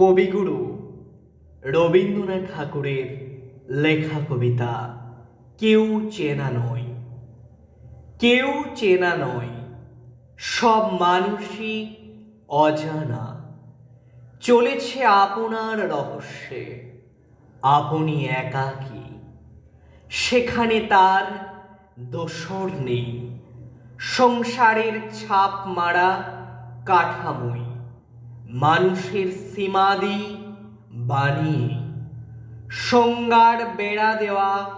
কবিগুরু রবীন্দ্রনাথ ঠাকুরের লেখা কবিতা, কেউ চেনা নয়। কেউ চেনা নয়, সব মানুষই অজানা। চলেছে আপনার রহস্যে, আপনি একাকী সেখানে তার দোসর নেই। সংসারের ছাপ মারা কাঠামোই। মানুষের সীমাদি বানিয়ে সংজ্ঞার বেড়া দেওয়া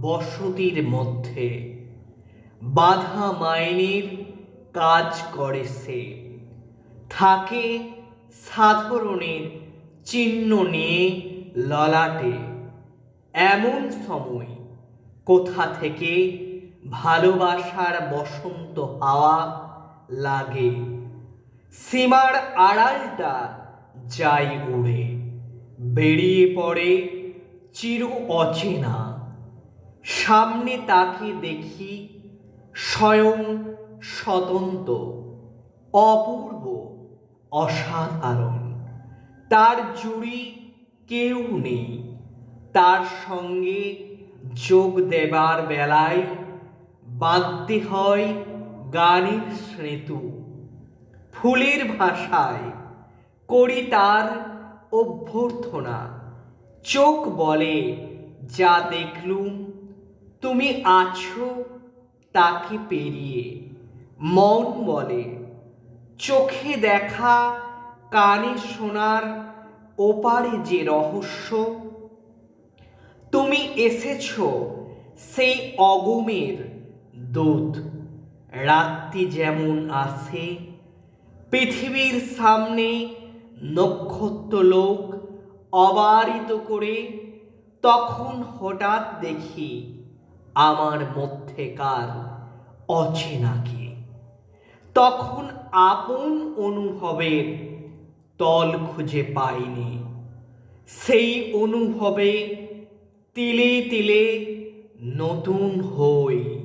বসতির মধ্যে। বাধা মাইনের কাজ করে সে। থাকে সাধারণের চিহ্ন নিয়ে ললাটে। এমন সময় কোথা থেকে ভালোবাসার বসন্ত হাওয়া লাগে। সীমার আড়ালটা যাই উড়ে, বেরিয়ে পড়ে চির অচেনা। সামনে তাকে দেখি স্বয়ং স্বতন্ত্র অপূর্ব, অসাধারণ। তার জুড়ি কেউ নেই। তার সঙ্গে যোগ দেবার বেলায় বাঁধতে হয় গানের স্মৃতু ফুলের ভাষায় করি তার অভ্যর্থনা। চোখ বলে, যা দেখলুম, তুমি আছো তাকে পেরিয়ে। মন বলে, চোখে দেখা কানে শোনার ওপারে যে রহস্য, তুমি এসেছ সেই অগমের দূত। রাত্রি যেমন আসে পৃথিবীর সামনে নক্ষত্র লোক অবারিত করে তখন হঠাৎ দেখি আমার মধ্যেকার অচেনাকে। তখন আপন অনুভবের তল খুঁজে পাইনি। সেই অনুভবে তিলে তিলে নতুন হই